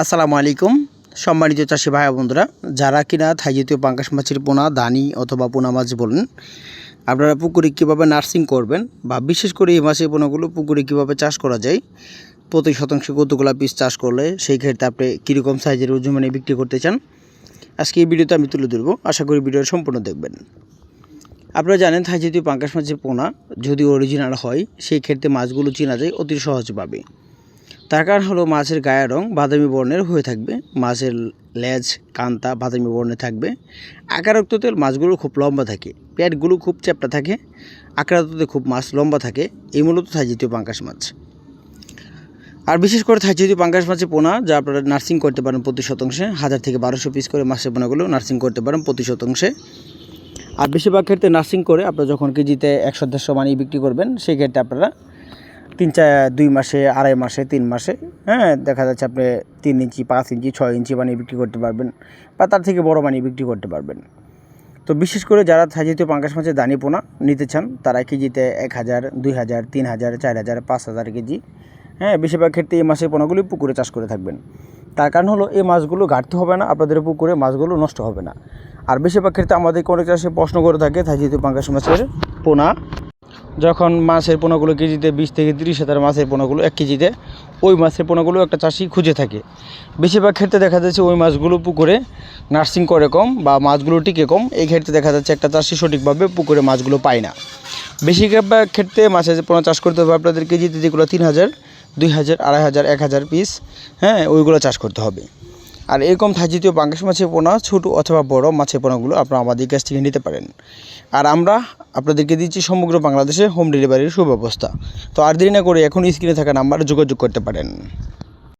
আসসালামু আলাইকুম। সম্মানিত চাষি ভাই বন্ধুরা, যারা কিনা থাই জাতীয় পাঙ্কাশ মাছের পোনা, দানি অথবা পোনা মাছ বলেন, আপনারা পুকুরে কীভাবে নার্সিং করবেন বা বিশেষ করে এই মাছের পোনাগুলো পুকুরে কীভাবে চাষ করা যায়, প্রতি শতাংশে কতগুলা পিস চাষ করলে সেই ক্ষেত্রে আপনি কীরকম সাইজের ওজন মানে বিক্রি করতে চান, আজকে এই ভিডিওতে আমি তুলে ধরবো। আশা করি ভিডিও সম্পূর্ণ দেখবেন। আপনারা জানেন থাই জাতীয় পাঙ্কাশ মাছের পোনা যদি অরিজিনাল হয়, সেই ক্ষেত্রে মাছগুলো চেনা যায় অতি সহজভাবে। তার কারণ হলো মাছের গায়ের রং বাদামি বর্ণের হয়ে থাকবে। মাছের লেজ, কান্তা বাদামি বর্ণে থাকবে। আকারাক্ততে মাছগুলো খুব লম্বা থাকে। পেটগুলো খুব চ্যাপটা থাকে। আকারাক্ততে খুব মাছ লম্বা থাকে। এই মূলত থাইজাতীয় পাঙ্কাশ মাছ। আর বিশেষ করে থাইজাতীয় পাঙ্কাশ মাছের পোনা, যা আপনারা নার্সিং করতে পারেন প্রতি শতাংশে, হাজার থেকে বারোশো পিস করে মাছের পোনাগুলো নার্সিং করতে পারেন প্রতি শতাংশে। আর বেশিরভাগ ক্ষেত্রে নার্সিং করে আপনারা যখন কেজিতে একশো, দেড়শো মানি বিক্রি করবেন, সেই ক্ষেত্রে আপনারা তিন চার, দুই মাসে, আড়াই মাসে, তিন মাসে হ্যাঁ দেখা যাচ্ছে আপনি তিন ইঞ্চি, পাঁচ ইঞ্চি, ছয় ইঞ্চি বানিয়ে বিক্রি করতে পারবেন বা তার থেকে বড় বানিয়ে বিক্রি করতে পারবেন। তো বিশেষ করে যারা থাইজাতীয় পাঙ্কাশ মাছের দানি পোনা নিতে চান, তারা কেজিতে এক হাজার, দুই হাজার, তিন হাজার, চার হাজার, পাঁচ হাজার কেজি হ্যাঁ বেশিরভাগ ক্ষেত্রে এই মাছের পোনাগুলি পুকুরে চাষ করে থাকবেন। তার কারণ হলো এই মাছগুলো ঘাটতে হবে না, আপনাদের পুকুরে মাছগুলো নষ্ট হবে না। আর বেশিরভাগ ক্ষেত্রে আমাদেরকে অনেক চাষে প্রশ্ন করে থাকে থাইজাতীয় পাঙ্কাশ মাছের পোনা যখন মাছের পোনাগুলো কেজিতে বিশ থেকে তিরিশ হাজার মাছের পোনাগুলো এক কেজিতে, ওই মাছের পোনাগুলো একটা চাষি খুঁজে থাকে। বেশিরভাগ ক্ষেত্রে দেখা যাচ্ছে ওই মাছগুলো পুকুরে নার্সিং করে কম বা মাছগুলো টিকে কম। এই ক্ষেত্রে দেখা যাচ্ছে একটা চাষি সঠিকভাবে পুকুরে মাছগুলো পায় না। বেশিরভাগ ক্ষেত্রে মাছের পোনা চাষ করতে হবে আপনাদের কেজিতে যেগুলো তিন হাজার, দুই হাজার, আড়াই হাজার, এক হাজার পিস হ্যাঁ ওইগুলো চাষ করতে হবে। আর এরকম থাইজাতীয় বাংলাদেশ মাছের পোনা, ছোটো অথবা বড় মাছের পোনাগুলো আপনারা আমাদের কাছ থেকে নিতে পারেন। আর আমরা আপনাদেরকে দিচ্ছি সমগ্র বাংলাদেশে হোম ডেলিভারির সুব্যবস্থা। তো আর দেরি না করে এখন স্ক্রিনে থাকা নাম্বারে যোগাযোগ করতে পারেন।